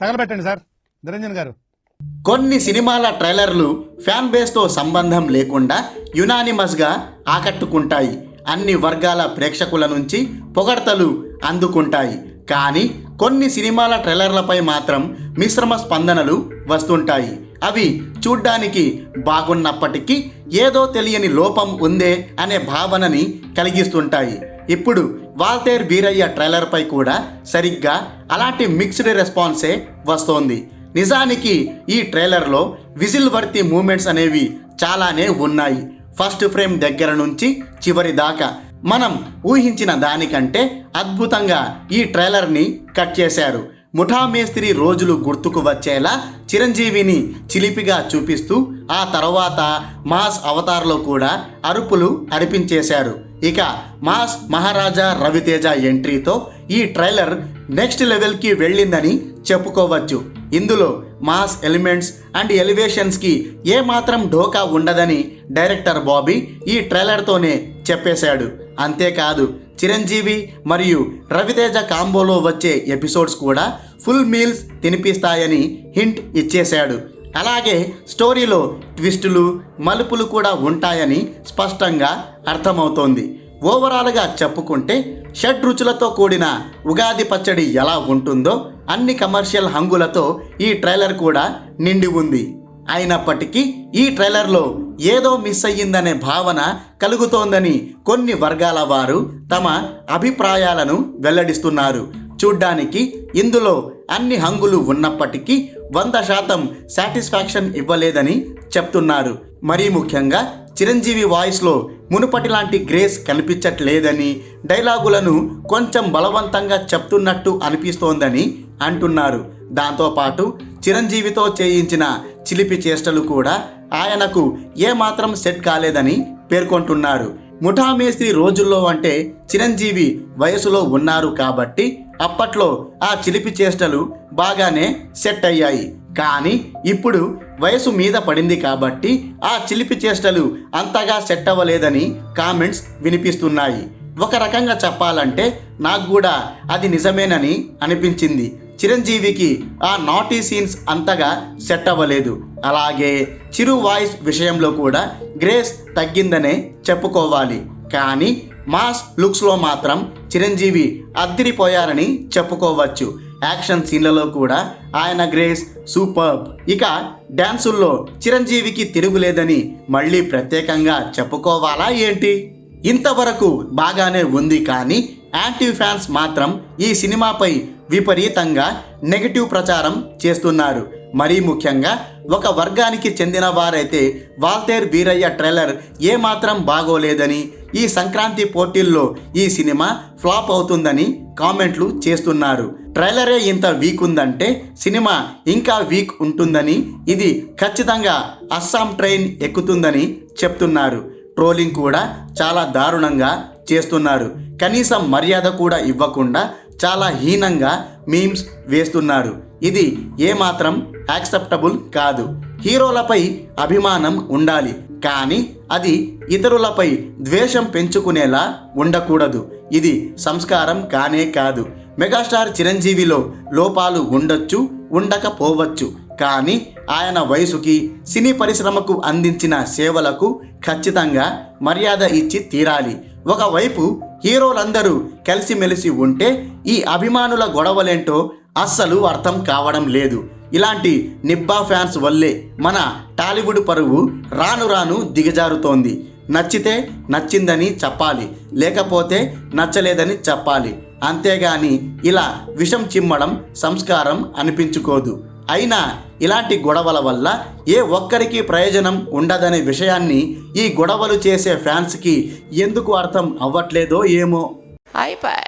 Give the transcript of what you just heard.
తగలబెట్టండి sir. Niranjan గారు. కొన్ని సినిమాల ట్రైలర్లు ఫ్యాన్ బేస్తో సంబంధం లేకుండా యునానిమస్గా ఆకట్టుకుంటాయి. అన్ని వర్గాల ప్రేక్షకుల నుంచి పొగడ్తలు అందుకుంటాయి. కానీ కొన్ని సినిమాల ట్రైలర్లపై మాత్రం మిశ్రమ స్పందనలు వస్తుంటాయి. అవి చూడ్డానికి బాగున్నప్పటికీ ఏదో తెలియని లోపం ఉందే అనే భావనని కలిగిస్తుంటాయి. ఇప్పుడు వాల్తేర్ వీరయ్య ట్రైలర్పై కూడా సరిగ్గా అలాంటి మిక్స్డ్ రెస్పాన్సే వస్తోంది. నిజానికి ఈ ట్రైలర్లో విజిల్ వర్తి మూమెంట్స్ అనేవి చాలానే ఉన్నాయి. ఫస్ట్ ఫ్రేమ్ దగ్గర నుంచి చివరి దాకా మనం ఊహించిన దానికంటే అద్భుతంగా ఈ ట్రైలర్ని కట్ చేశారు. ముఠా మేస్త్రి రోజులు గుర్తుకు వచ్చేలా చిరంజీవిని చిలిపిగా చూపిస్తూ ఆ తర్వాత మాస్ అవతార్లో కూడా అరుపులు అరిపించేశారు ఇక మాస్ మహారాజా రవితేజ ఎంట్రీతో ఈ ట్రైలర్ నెక్స్ట్ లెవెల్కి వెళ్ళిందని చెప్పుకోవచ్చు. ఇందులో మాస్ ఎలిమెంట్స్ అండ్ ఎలివేషన్స్కి ఏమాత్రం ఢోకా ఉండదని డైరెక్టర్ బాబీ ఈ ట్రైలర్తోనే చెప్పేశాడు. అంతేకాదు చిరంజీవి మరియు రవితేజ కాంబోలో వచ్చే ఎపిసోడ్స్ కూడా ఫుల్ మీల్స్ తినిపిస్తాయని హింట్ ఇచ్చేశాడు. అలాగే స్టోరీలో ట్విస్టులు మలుపులు కూడా ఉంటాయని స్పష్టంగా అర్థమవుతోంది. ఓవరాల్గా చెప్పుకుంటే షడ్ రుచులతో కూడిన ఉగాది పచ్చడి ఎలా ఉంటుందో అన్ని కమర్షియల్ హంగులతో ఈ ట్రైలర్ కూడా నిండి ఉంది. అయినప్పటికీ ఈ ట్రైలర్లో ఏదో మిస్ అయ్యిందనే భావన కలుగుతోందని కొన్ని వర్గాల వారు తమ అభిప్రాయాలను వెల్లడిస్తున్నారు. చూడ్డానికి ఇందులో అన్ని హంగులు ఉన్నప్పటికీ వంద శాతం సాటిస్ఫాక్షన్ ఇవ్వలేదని చెప్తున్నారు. మరీ ముఖ్యంగా చిరంజీవి వాయిస్లో మునుపటి లాంటి గ్రేస్ కనిపించట్లేదని డైలాగులను కొంచెం బలవంతంగా చెప్తున్నట్టు అనిపిస్తోందని అంటున్నారు. దాంతోపాటు చిరంజీవితో చేయించిన చిలిపి చేష్టలు కూడా ఆయనకు ఏమాత్రం సెట్ కాలేదని పేర్కొంటున్నారు. ముఠామేస్త్రి రోజుల్లో అంటే చిరంజీవి వయసులో ఉన్నారు కాబట్టి అప్పట్లో ఆ చిలిపి చేష్టలు బాగానే సెట్ అయ్యాయి. కానీ ఇప్పుడు వయసు మీద పడింది కాబట్టి ఆ చిలిపి చేష్టలు అంతగా సెట్ అవ్వలేదని కామెంట్స్ వినిపిస్తున్నాయి. ఒక రకంగా చెప్పాలంటే నాకు కూడా అది నిజమేనని అనిపించింది. చిరంజీవికి ఆ నాటీ సీన్స్ అంతగా సెట్ అవ్వలేదు అలాగే చిరు వాయిస్ విషయంలో కూడా గ్రేస్ తగ్గిందనే చెప్పుకోవాలి. కానీ మాస్ లుక్స్లో మాత్రం చిరంజీవి అద్దిరిపోయారని చెప్పుకోవచ్చు. యాక్షన్ సీన్లలో కూడా ఆయన గ్రేస్ సూపర్బ్. ఇక డ్యాన్సుల్లో చిరంజీవికి తిరుగులేదని మళ్ళీ ప్రత్యేకంగా చెప్పుకోవాలా ఏంటి? ఇంతవరకు బాగానే ఉంది కానీ యాంటీ ఫ్యాన్స్ మాత్రం ఈ సినిమాపై విపరీతంగా నెగిటివ్ ప్రచారం చేస్తున్నారు. మరీ ముఖ్యంగా ఒక వర్గానికి చెందిన వారైతే వాల్తేర్ వీరయ్య ట్రైలర్ ఏమాత్రం బాగోలేదని ఈ సంక్రాంతి పోటీల్లో ఈ సినిమా ఫ్లాప్ అవుతుందని కామెంట్లు చేస్తున్నారు. ట్రైలరే ఇంత వీక్ ఉందంటే సినిమా ఇంకా వీక్ ఉంటుందని ఇది ఖచ్చితంగా అస్సాం ట్రైన్ ఎక్కుతుందని చెప్తున్నారు. ట్రోలింగ్ కూడా చాలా దారుణంగా చేస్తున్నారు. కనీసం మర్యాద కూడా ఇవ్వకుండా చాలా హీనంగా మీమ్స్ వేస్తున్నారు. ఇది ఏమాత్రం యాక్సెప్టబుల్ కాదు. హీరోలపై అభిమానం ఉండాలి. కానీ అది ఇతరులపై ద్వేషం పెంచుకునేలా ఉండకూడదు. ఇది సంస్కారం కానే కాదు. మెగాస్టార్ చిరంజీవిలో లోపాలు ఉండొచ్చు ఉండకపోవచ్చు. కానీ ఆయన వయసుకి సినీ పరిశ్రమకు అందించిన సేవలకు ఖచ్చితంగా మర్యాద ఇచ్చి తీరాలి. ఒకవైపు హీరోలందరూ కలిసిమెలిసి ఉంటే ఈ అభిమానుల గొడవలేంటో అస్సలు అర్థం కావడం లేదు. ఇలాంటి నిబ్బా ఫ్యాన్స్ వల్లే మన టాలీవుడ్ పరువు రాను రాను దిగజారుతోంది. నచ్చితే నచ్చిందని చెప్పాలి లేకపోతే నచ్చలేదని చెప్పాలి. అంతేగాని ఇలా విషం చిమ్మడం సంస్కారం అనిపించుకోదు. అయినా ఇలాంటి గొడవల వల్ల ఏ ఒక్కరికి ప్రయోజనం ఉండదనే విషయాన్ని ఈ గొడవలు చేసే ఫ్యాన్స్కి ఎందుకు అర్థం అవ్వట్లేదో ఏమో. అయిపోయి